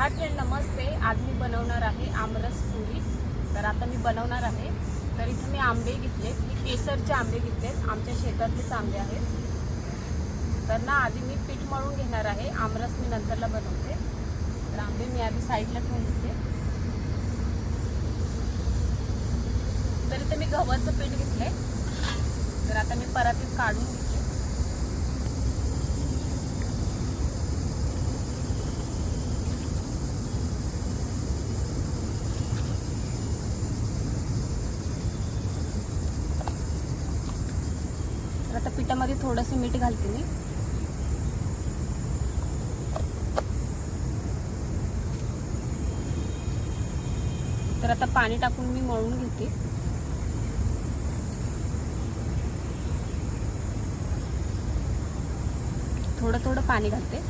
हा फ्रेंड नमस्ते. आज मी बनवणार आहे आमरस पुरी. तर आता मी बनवणार आहे. तर इथे मी आंबे घेतलेत. मी केसरचे आंबे घेतलेत. आमच्या शेतातलेच आंबे आहेत. तर ना आधी मी पीठ मळून घेणार आहे. आमरस मी नंतरला बनवते. तर आंबे मी आधी साईडला ठेवून घेते. तर इथे मी गव्हाचं पीठ घेतले तर आता मी परातीत काढून घेते तर आता पिठामध्ये थोडंसं मीठ घालते मी. तर आता पाणी टाकून मी मळून घेते. थोडं थोडं पाणी घालते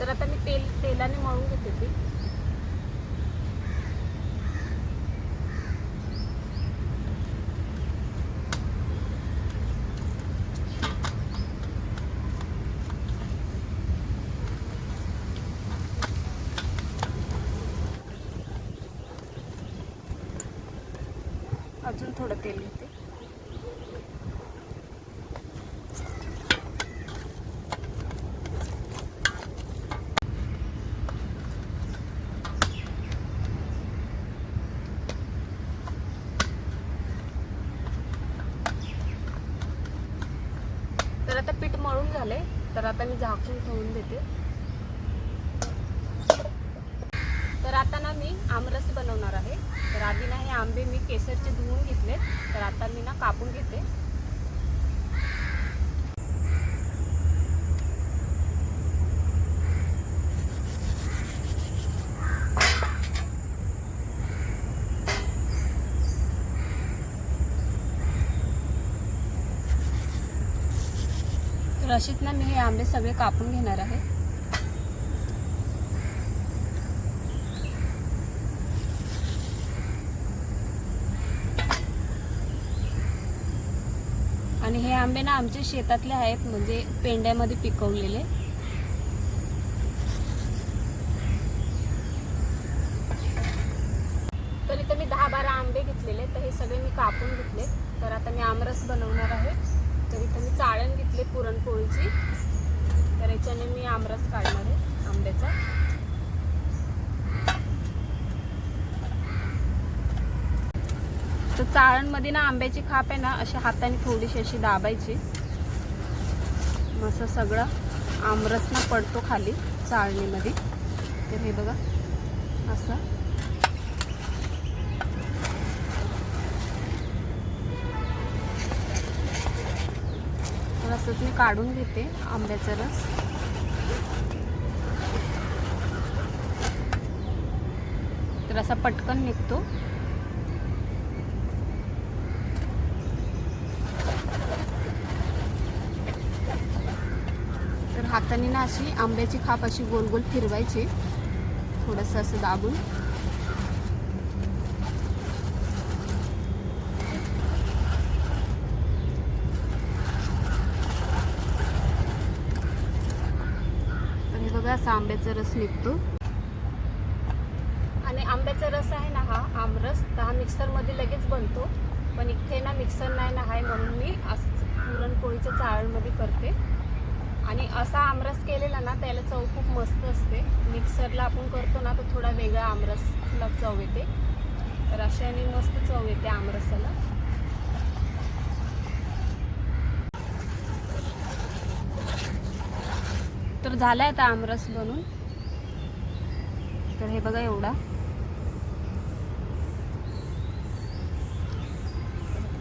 तर आता मी तेल तेलाने मळून घेते ते अजून थोडं तेल घेते. तर आता पीठ मळून झाले तर आता मी झाकून ठेवून देते तर आता ना मी आमरस बनवणार आहे तर आधी ना हे आंबे मी केसरचे धुवून घेतले तर आता मी ना कापून घेते. तर अशीच ना मी हे आंबे सगळे कापून घेणार आहे आणि हे आंबे ना आमच्या शेतातले आहेत म्हणजे पेंड्यामध्ये पिकवलेले. तर इथे मी दहा बारा आंबे घेतलेले तर हे सगळे मी कापून घेतले. तर आता मी आमरस बनवणार आहे. तर इथे मी चाळण घेतले पुरणपोळीची. तर याच्याने मी आमरस काढणार आहे आंब्याचा. तर चाळणमध्ये ना आंब्याची खाप आहे ना अशी हाताने थोडीशी अशी दाबायची. मग असं सगळं आमरस ना पडतो खाली चाळणीमध्ये. तर हे बघा असं. तर असंच मी काढून घेते आंब्याचा रस. तर असा पटकन निघतो. हाताने ना अशी आंब्याची खाप अशी गोल गोल फिरवायची. थोडंसं असं दाबून. आणि बघा असा आंब्याचा रस निघतो. आणि आंब्याचा रस आहे ना हा आमरस तर हा मिक्सरमध्ये लगेच बनतो. पण इथे ना मिक्सर नाही ना आहे म्हणून मी असंच पुरणपोळीच्या चाळणमध्ये करते. आणि असा आमरस केलेला ना त्याला चव खूप मस्त असते. मिक्सरला आपण करतो ना तर थोडा वेगळा आमरसला चव येते. तर अशाने मस्त चव येते आमरसाला. तर झालाय आता आमरस बनून. तर हे बघा एवढा.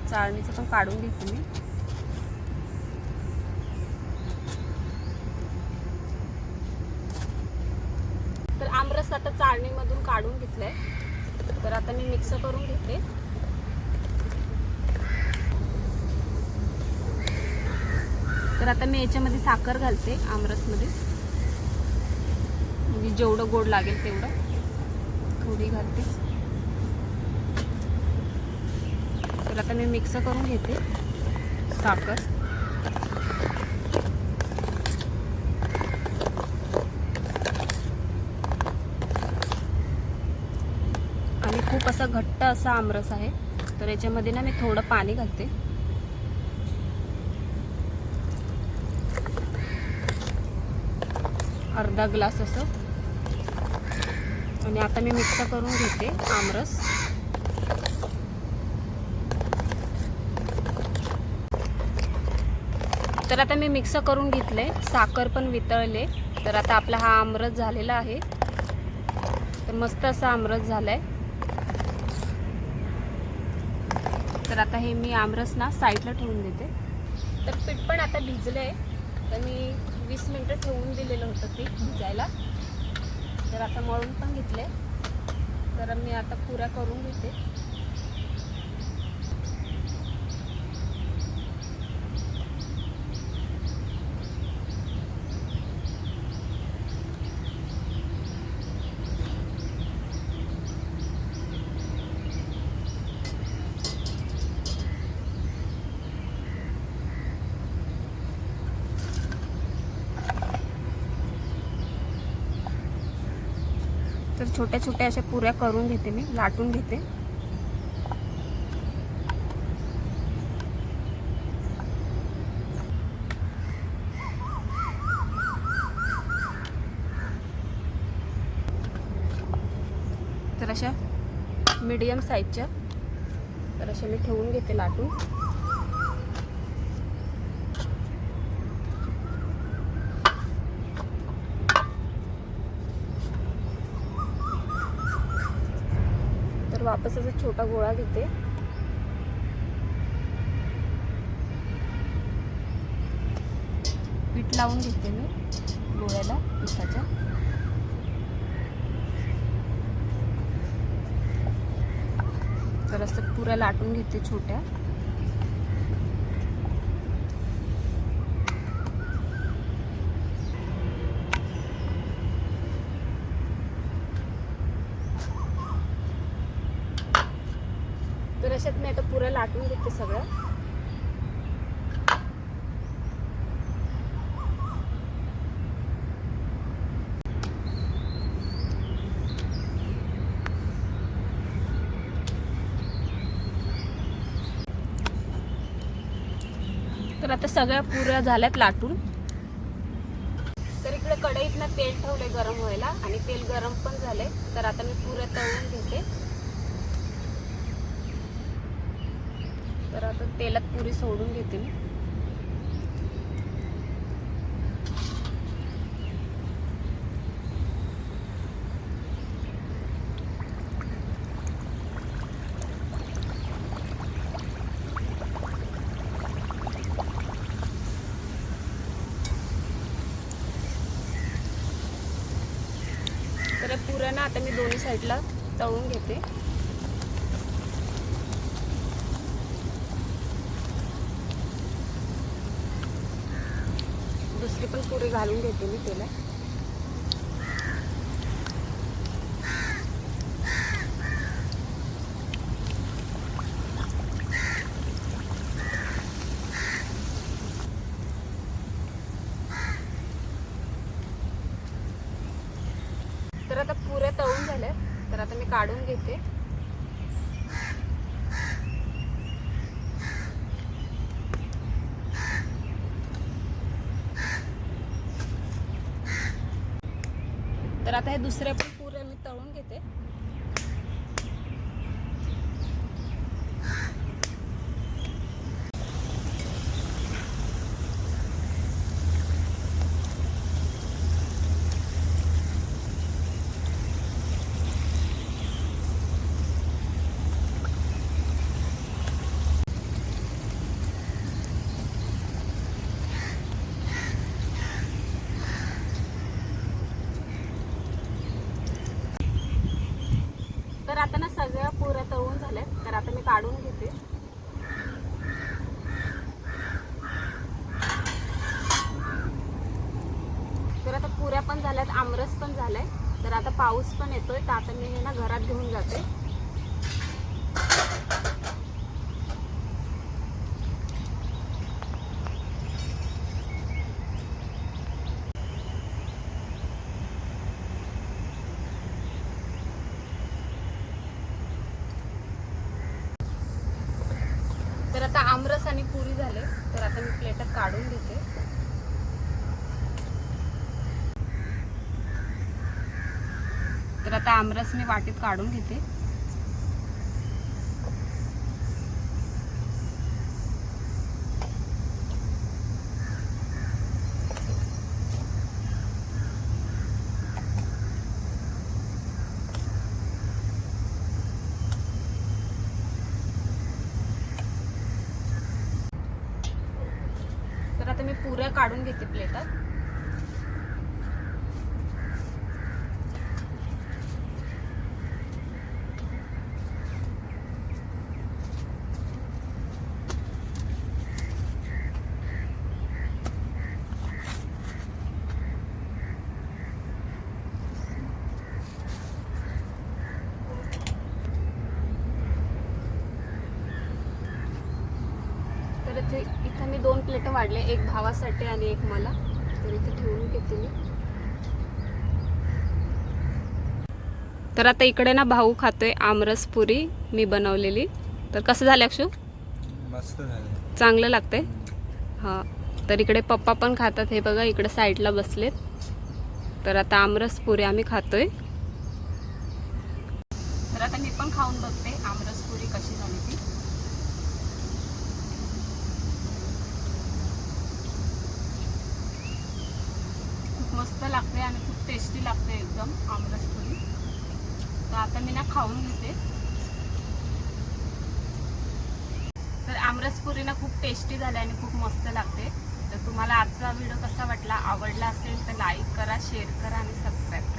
चाळणीचं पण काढून घेते मी. तर आता चाळणीमधून काढून घेतलंय. तर आता मी मिक्स करून घेते. तर आता मी याच्यामध्ये साखर घालते आमरसमध्ये. म्हणजे जेवढं गोड लागेल तेवढं. थोडी घालते. तर आता मी मिक्स करून घेते साखर आणि खूप असा घट्ट असा आमरस आहे. तर याच्यामध्ये ना मी थोडं पाणी घालते. अर्धा ग्लास असं. आणि आता मी मिक्स करून घेते आमरस. तर आता मी मिक्स करून घेतले. साखर पण वितळले. तर आता आपला हा आमरस झालेला आहे. तर मस्त असा आमरस झालाय. तर आता हे मी आमरस ना साईडला ठेवून देते. तर पीठ पण आता भिजलं आहे तर मी वीस मिनटं ठेवून दिलेलं होतं पीठ भिजायला. तर आता मळून पण घेतले तर मी आता पुऱ्या करून घेते. छोट्या छोट्या अशा पुऱ्या करून घेते मी लाटून घेते. तर अशा मीडियम साईजच्या तर अशा मी ठेवून घेते लाटून. वापस असा छोटा गोळा घेते. पीठ लावून घेते मी गोळ्याला पिठाच्या तर असं पुऱ्या लाटून घेते छोट्या. तर अशात मी आता पुऱ्या लाटून घेते सगळं. तर आता सगळ्या पुऱ्या झाल्यात लाटून. तर इकडे कढईतनं तेल ठेवले गरम व्हायला आणि तेल गरम पण झाले तर आता मी पुऱ्या तळून घेते. तर आता तेलात पुरी सोडून घेते मी तर पुऱ्या ना आता मी दोन्ही साईडला तळून घेते. दुसरी पण पुढे घालून घेते मी त्याला तर आता पुऱ्या तळून झाल्या तर आता मी काढून घेते. तर आता हे दुसऱ्या पण पण झाल्यात आमरस पण झालाय. तर आता पाऊस पण येतोय तर आता मी हे ना घरात घेऊन जाते. तर आता आमरस आणि पुरी झाले. तर आता मी प्लेटात काढून घेते तर आता आमरस मी वाटीत काढून घेते. तर आता मी पुऱ्या काढून घेते प्लेटात तर इथे इथं मी दोन प्लेट वाढले एक भावासाठी आणि एक मला. तर इथे ठेवून घेते मी. तर आता इकडे ना भाऊ खातोय आमरस पुरी मी बनवलेली. तर कसं झालं अक्षू? मस्त झालं. चांगलं लागतंय? हां. तर इकडे पप्पा पण खातात हे बघा इकडे साईडला बसलेत. तर आता आमरस पुरी आम्ही खातोय. तर आता मी पण खाऊन बघते आमरस पुरी कशी झाली ती खूप मस्त लागते आणि खूप टेस्टी लागते एकदम आमरस पुरी. तर आता मी ना खाऊन घेते. तर आमरस पुरी ना खूप टेस्टी झाली आणि खूप मस्त लागते तर तुम्हाला आजचा व्हिडिओ कसा वाटला आवडला असेल तर लाईक करा शेअर करा आणि सबस्क्राईब करा.